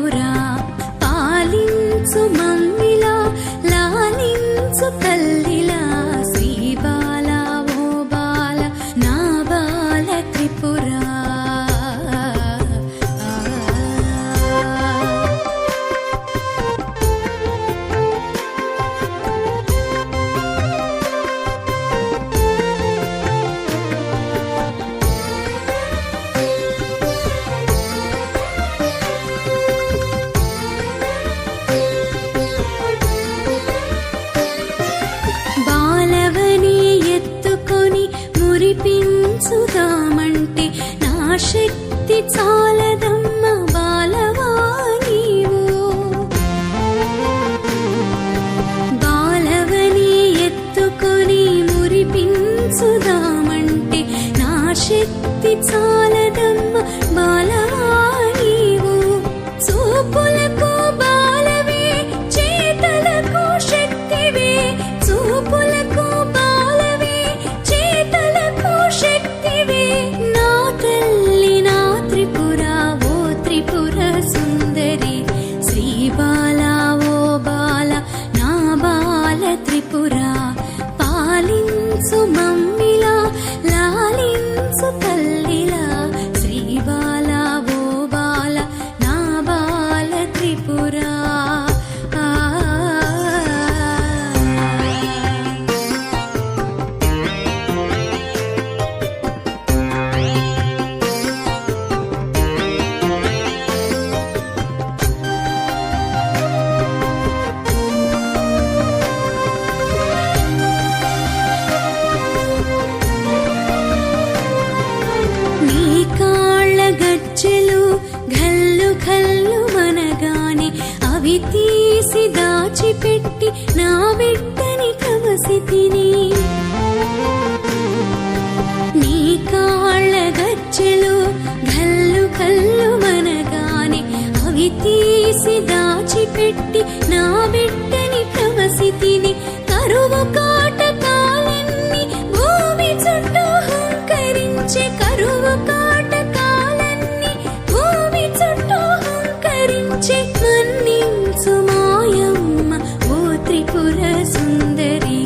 ప్రభురా పాలించు మమ్మిలో లాలించు తల్లి. శక్తి చాలదమ్మ బాలవాణివు బాలవని ఎత్తుకొని మురిపించుదామంటే నా శక్తి చాలదమ్మ బాల కళ్ళు కళ్ళు అవి తీసి దాచిపెట్టి నా బిడ్డని కమసి తిని. నీ కాళ్ళ గచ్చెలు కళ్ళు కళ్ళు మనగానే అవి తీసి దాచిపెట్టి నా బిడ్డని కమసి తిని. కరువు కాటకాలన్నీ భూమి చుట్టూ హంకరించే కరువు 情